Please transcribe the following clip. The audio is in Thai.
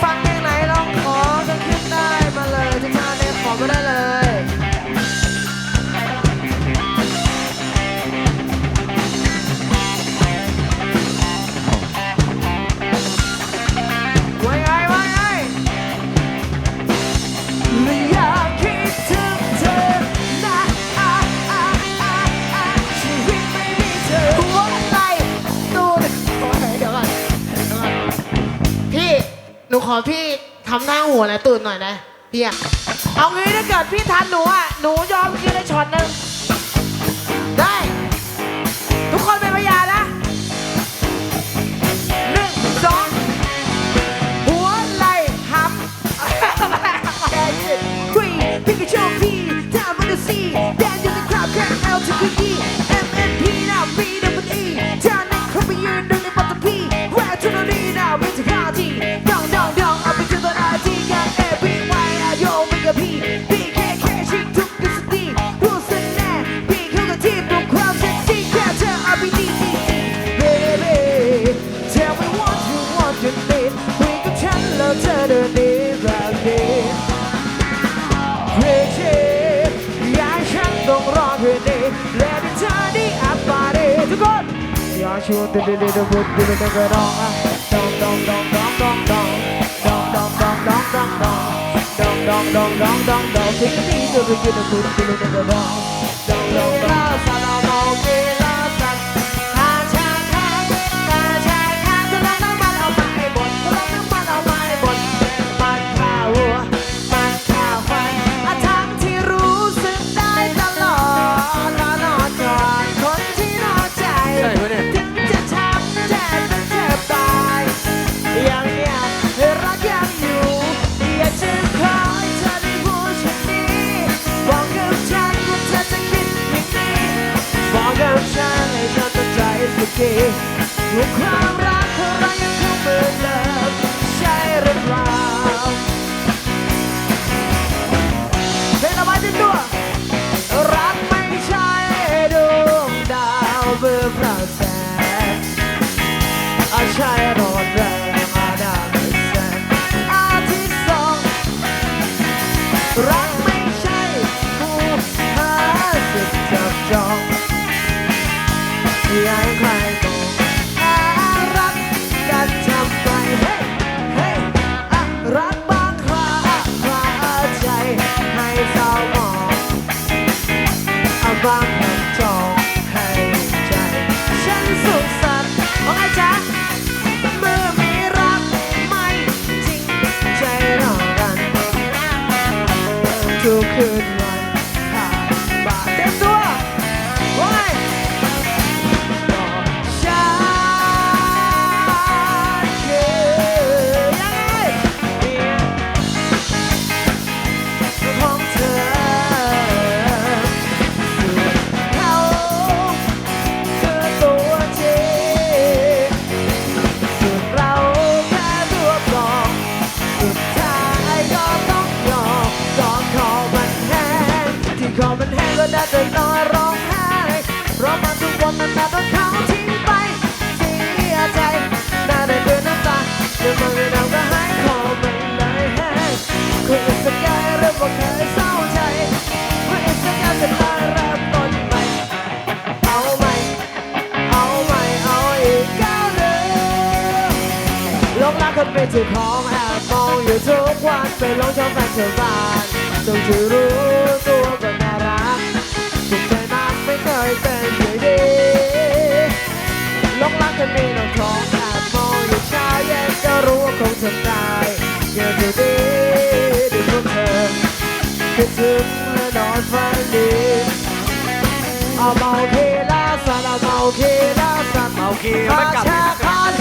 fucking อพี่ทำหน้าหัวและตื่นหน่อยนะพี่อะเอางี้ถ้าเกิดพี่ทันหนูอะ หนูยอมกินได้ช็อตหนึ่ง นดีแบบนี้ Crazy อยากฉันต้องรอเพื่อนี้และที่เธอได้อัปปารีทุกคนอยากชวนเดินเดินเดินบุดเดินเดินกระดองอะดองดองดองดองดองดองดองดองดองดองดองดองดองดองดองดองดองดองที่นี่เดินเดินเดินบุดเดินเดินกระดอง will cry. สุขสันต์ว่าไงจ๊ะเมื่อมีรักไม่จริงใจรอกันทุกคืน ที่คอมันแห้งก็ได้แต่นอนร้องไห้เพราะมันทุกวันมันน่าโดนเขาทิ้งไปเสียใจน่าได้เดินน้ำตาเดี๋ยวมันไม่นาก็หายคอมันเลยแห้งคุณจะสัญญาเรื่องว่าเคยเศร้าใจคุณจะสัญญาจะลาเริ่มต้นใหม่เอาใหม่เอาใหม่เอาอีกก้าวหนึ่งหลงรักคนเป็นเจ้าของ อบมองอยู่ทุกวันไปหลงชอบแฟนชาวบ้านจงจะรู้ตัวก็น่ารักสุขใจมากไม่เคยเป็นอย่างนี้หลงรักคนมีน้องทองแอบมองอยู่เช้าเย็นก็รู้ว่าคงทำได้เกิดอยู่ดีดีพวกเธอคิดถึงและนอนฝันดีเอาเมาเคลาสันเอาเมาเคลาสันเมาคีพาไม่กลับชาคัน